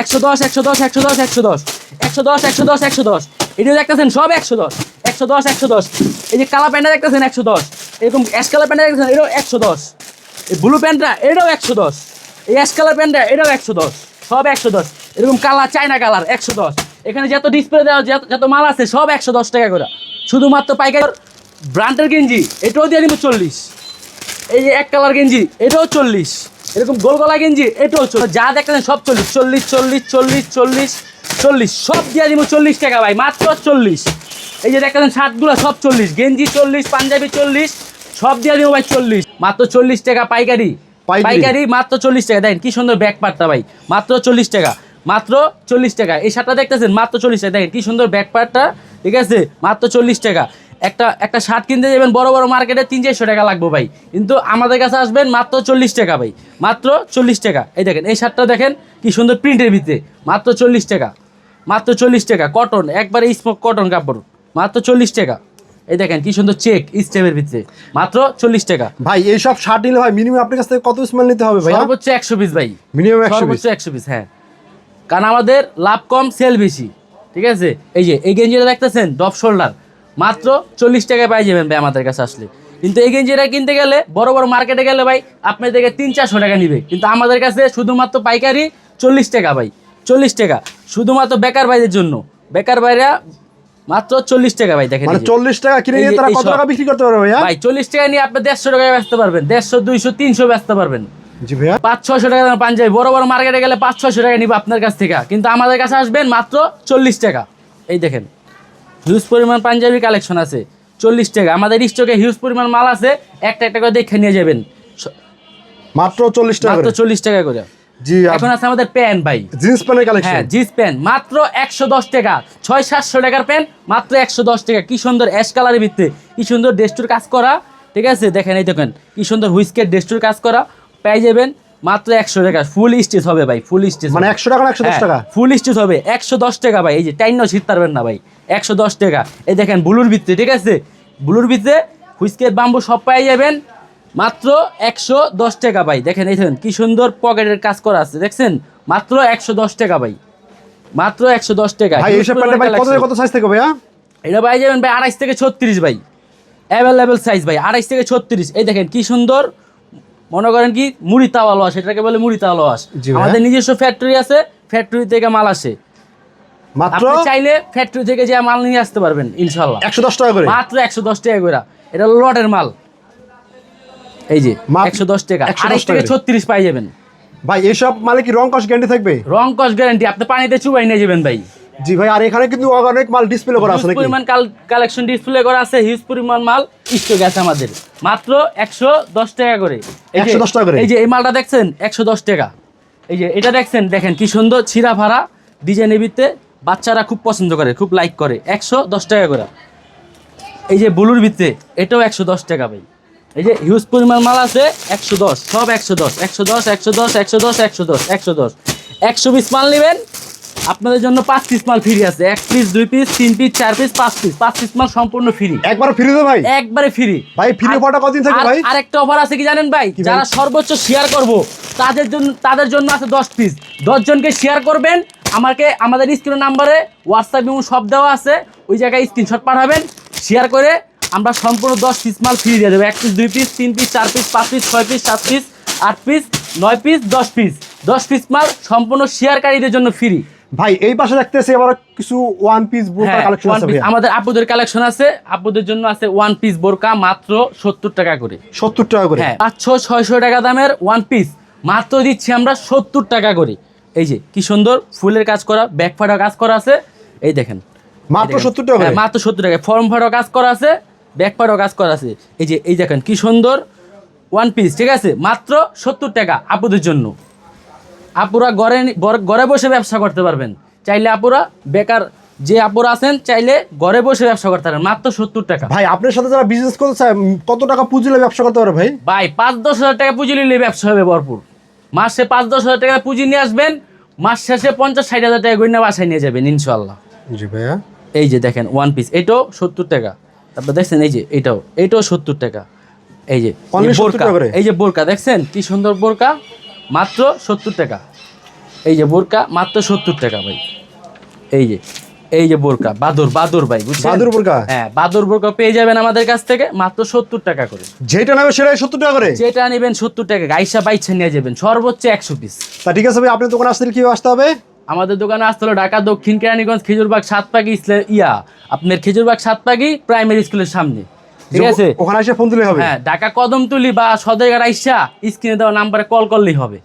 একশো দশ একশো দশ একশো দশ একশো দশ একশো দশ একশো দশ একশো দশ দেখতেছেন সব একশো দশ একশো দশ একশো দশ এই যে একশো দশ এরকম কালার একশো দশ একশো দশ এই কালার প্যান্টটা একশো দশ সব একশো দশ এরকম কালার চায়না কালার একশো দশ এখানে যত ডিসপ্লে দেওয়া যত যত মাল আছে সব একশো দশ টাকা করে শুধুমাত্র পাইকার ব্র্যান্ডের গেঞ্জি এটাও দিয়ে দিব চল্লিশ এই যে এক কালার গেঞ্জি এটাও চল্লিশ এরকম গোল গলা গেঞ্জি এটাও চল্লিশ যা দেখতেছেন সব চল্লিশ চল্লিশ চল্লিশ চল্লিশ চল্লিশ চল্লিশ সব দিয়ে দিব চল্লিশ টাকা ভাই মাত্র চল্লিশ। এই যে দেখতেছেন শার্টগুলো সব চল্লিশ গেঞ্জি চল্লিশ পাঞ্জাবি চল্লিশ সব দিয়ে দিব ভাই চল্লিশ। মাত্র চল্লিশ টাকা পাইকারি। পাইকারি? পাইকারি মাত্র চল্লিশ টাকা। দেখেন কি সুন্দর ব্যাগ পাটটা ভাই মাত্র চল্লিশ টাকা মাত্র চল্লিশ টাকা। এই শার্টটা দেখতেছেন মাত্র চল্লিশ টাকা। দেখেন কি সুন্দর ব্যাগ পাটটা ঠিক আছে? মাত্র চল্লিশ টাকা। একটা একটা শার্ট কিনতে যাবেন বড় বড় মার্কেটে তিন চারশো টাকা লাগবে ভাই। কিন্তু আমাদের কাছে আসবেন মাত্র চল্লিশ টাকা ভাই। মাত্র চল্লিশ টাকা। এই দেখেন এই শার্টটা দেখেন কি সুন্দর প্রিন্টের ভিতরে। মাত্র চল্লিশ টাকা। মাত্র চল্লিশ টাকা। কটন একবারে স্মোক কটন কাপড়। মাত্র চল্লিশ টাকা। এই দেখেন কি সুন্দর চেক স্টেপের ভিতরে। মাত্র চল্লিশ টাকা। ভাই এইসব শার্ট নিলে ভাই মিনিমাম আপনার কাছ থেকে কত স্মেল নিতে হবে ভাই সর্বোচ্চ একশো পিস ভাই। মিনিমাম একশো সর্বোচ্চ একশো পিস হ্যাঁ। কারণ আমাদের লাভ কম সেল বেশি। ঠিক আছে? এই যে এই গেঞ্জিটা দেখতেছেন? ডপ শোল্ডার মাত্র চল্লিশ টাকায় পাই যাবেন ভাই আমাদের কাছে আসলে। কিন্তু এই গেঞ্জিটা কিনতে গেলে বড় বড় মার্কেটে গেলে ভাই আপনার থেকে তিন চারশো টাকা নিবে। কিন্তু আমাদের কাছে শুধুমাত্র পাইকারি চল্লিশ টাকা ভাই চল্লিশ টাকা। শুধুমাত্র বেকার ভাইদের জন্য। বেকার ভাইরা মাত্র চল্লিশ টাকা ভাই দেখেন মানে। চল্লিশ টাকা কিনে নিয়ে তারা কত টাকা বিক্রি করতে পারবে ভাই চল্লিশ টাকা নিয়ে আপনি দেড়শো টাকায় বেচতে পারবেন। দেড়শো দুইশো তিনশো বেচতে পারবেন। পাঁচ ছয়শো টাকা পাঞ্জাবি। বড় বড় মার্কেটে গেলে পাঁচ ছয়শো টাকা নিবে আপনার কাছ থেকে। কিন্তু আমাদের কাছে আসবেন মাত্র চল্লিশ টাকা। এই দেখেন। হিউজ পরিমাণ পাঞ্জাবি কালেকশন আছে চল্লিশ টাকা। আমাদের স্টকে হিউজ পরিমাণ মাল আছে একটা একটা করে দেখে নিয়ে যাবেন। মাত্র চল্লিশ টাকা মাত্র চল্লিশ টাকা করে। জি এখন আছে আমাদের প্যান্ট ভাই। জিন্স প্যান্টের হ্যাঁ জিন্স প্যান্ট মাত্র একশো দশ টাকা। ছয় সাতশো টাকার প্যান্ট মাত্র একশো দশ টাকা। কি সুন্দর অ্যাশ কালারের ভিত্তি কি সুন্দর ডেস্টুর কাজ করা। ঠিক আছে দেখেন এই দেখেন কি সুন্দর হুইস্কের ডেস্টুর কাজ করা। পেয়ে যাবেন মাত্র একশো টাকা। ফুল স্টিচ হবে ভাই ফুল স্টিচ মানে একশো টাকা একশো দশ হ্যাঁ, টাকা? ফুল স্টিচ হবে। একশো দশ টাকা ভাই এই যে টাইনও শীত পারবেন না ভাই। একশো দশ টাকা। এই দেখেন ব্লুর ভিত্তি ঠিক আছে? ব্লুর ভিত্তে হুইস্কের বাম্বু সব পেয়ে যাবেন। মাত্র একশো দশ টাকা ভাই। দেখেন এই দেখেন কি সুন্দর পকেটের কাজ করা আছে দেখছেন? মাত্র একশো দশ টাকা ভাই। মাত্র একশো দশ টাকা। কত কত সাইজ থেকে ভাইয়া? এটা পাই যাবেন ভাই আড়াইশ থেকে ছত্রিশ ভাই। অ্যাভেলেবেল সাইজ ভাই আড়াইশ থেকে ছত্রিশ। এই দেখেন কি সুন্দর মনে করেন কি মুড়ি তাওয়া লোয়াস এটাকে বলে মুড়ি তাওয়া লোয়াস আমাদের নিজস্ব ফ্যাক্টরি আছে ফ্যাক্টরি থেকে মাল আসে। মাত্র চাইলে ফ্যাক্টরি থেকে যে মাল নিয়ে আসতে পারবেন ইনশাল্লাহ একশো দশ টাকা করে? মাত্র একশো দশ টাকা করে। এটা লটের মাল। এই যে একশো দশ টাকা। 110 আড়াইশ থেকে। ছত্রিশ পাই যাবেন। ভাই এইসব মালে কি রং কস গ্যারান্টি থাকবে? রং কস গ্যারান্টি আপনি পানিতে চুবাই নিয়ে যাবেন ভাই। জি ভাই আর এখানে কিন্তু অনেক মাল ডিসপ্লে করা আছে পরিমাণ কালেকশন ডিসপ্লে করা আছে হিউজ পরিমাণ মাল স্টক আছে আমাদের। মাত্র একশো দশ টাকা করে। এই যে- 110 টাকা করে? এই যে এই মালটা দেখছেন? একশো দশ টাকা। এই যে এটা দেখছেন? দেখেন কি সুন্দর ছিঁড়া ভাড়া ডিজাইনের ভিত্তে বাচ্চারা খুব পছন্দ করে খুব লাইক করে। একশো দশ টাকা করে। এই যে ব্লুর ভিত্তে এটাও একশো দশ টাকা ভাই। এই যে হিউজ পরিমাণ মাল আছে একশো দশ সব একশো দশ। একশো দশ একশো দশ একশো দশ একশো দশ একশো দশ। একশো পিস মাল নেবেন আপনাদের জন্য পাঁচ পিস মাল ফ্রি আছে। এক পিস দুই পিস তিন পিস চার পিস পাঁচ পিস পাঁচ পিস মাল সম্পূর্ণ ফ্রি একবার ফ্রি দেবে ভাই? একবারে ফ্রি ভাই, ফ্রি অফারটা কতদিন থাকবে ভাই? আরেকটা অফার আছে কি জানেন ভাই? ভাই? যারা সর্বোচ্চ শেয়ার করব তাদের জন্য তাদের জন্য আছে দশ পিস দশ জনকে শেয়ার করবেন আমাকে আমাদের স্ক্রিন নাম্বারে হোয়াটসঅ্যাপ এবং সব দেওয়া আছে। ওই জায়গায় স্ক্রিনশট পাঠাবেন শেয়ার করে আমরা সম্পূর্ণ দশ পিস মাল ফ্রি দিয়ে দেবো। এক পিস দুই পিস তিন পিস চার পিস পাঁচ পিস ছয় পিস সাত পিস আট পিস নয় পিস দশ পিস দশ পিস মাল সম্পূর্ণ শেয়ারকারীদের জন্য ফ্রি ভাই এই পাশে দেখতেছি আবার কিছু ওয়ান পিস বোরকা হ্যাঁ, কালেকশন আছে piece। ভাইয়া। আমাদের আপুদের কালেকশন আছে। আপুদের জন্য আছে ওয়ান পিস বোরকা মাত্র সত্তর টাকা করে। সত্তর টাকা করে? হ্যাঁ পাঁচশো ছয়শো টাকা দামের ওয়ান পিস মাত্র দিচ্ছি আমরা সত্তর টাকা করে। এই যে কি সুন্দর ফুলের কাজ করা ব্যাক ফাটা কাজ করা আছে। এই দেখেন। মাত্র এই 70 টাকা? হ্যাঁ, মাত্র সত্তর টাকা। ফর্ম ফাটাও কাজ করা আছে ব্যাক ফাটাও কাজ করা আছে। এই যে এই দেখেন কি সুন্দর। ওয়ান পিস ঠিক আছে? মাত্র সত্তর টাকা আপুদের জন্য। আপুরা ঘরে ঘর- বসে ব্যবসা করতে পারবেন। চাইলে আপুরা বেকার যে আপুরা আছেন চাইলে ঘরে বসে ব্যবসা করতে পারবেন। মাত্র সত্তর টাকা। ভাই আপনার সাথে যারা বিজনেস করতে চায় কত টাকা পুঁজিলে ব্যবসা করতে পারে ভাই? ভাই পাঁচ দশ হাজার টাকা পুঁজি নিলে ব্যবসা হবে ভরপুর। মাসে পাঁচ দশ হাজার টাকা পুঁজি নিয়ে আসবেন মাস শেষে পঞ্চাশ ষাট হাজার টাকা গয়না বাসায় নিয়ে যাবেন ইনশাল্লাহ জি ভাইয়া। এই যে দেখেন ওয়ান পিস এটাও সত্তর টাকা। তারপর দেখছেন এই যে এটাও এটাও সত্তর টাকা। এই যে Only এই 70 বোরকা এই যে বোরকা দেখছেন? কি সুন্দর বোরকা? মাত্র সত্তর টাকা। এই যে বোরকা মাত্র সত্তর টাকা ভাই। এই যে এই যে বোরকা বাদর বাদর ভাই বুঝছেন? বাদুর বোরকা? হ্যাঁ বাদর বোরকা পেয়ে যাবেন আমাদের কাছ থেকে মাত্র সত্তর টাকা করে। যেটা নেবে সেটাই সত্তর টাকা করে? যেটা নেবেন সত্তর টাকা গাইসা বাইছে নিয়ে যাবেন সর্বোচ্চ একশো পিস তা ঠিক আছে ভাই আপনার দোকানে আসতে কি আসতে হবে? আমাদের দোকানে আসতে হলো ঢাকা দক্ষিণ কেরানীগঞ্জ খেজুরবাগ সাতপাগি ইয়া আপনার খেজুরবাগ সাতপাগি প্রাইমারি স্কুলের সামনে। ঠিক আছে? ওখানে এসে ফোন দিলে হবে। হ্যাঁ ঢাকা কদমতলি বা সদরঘাট আইসা স্ক্রিনে দেওয়া নাম্বারে কল করলেই হবে।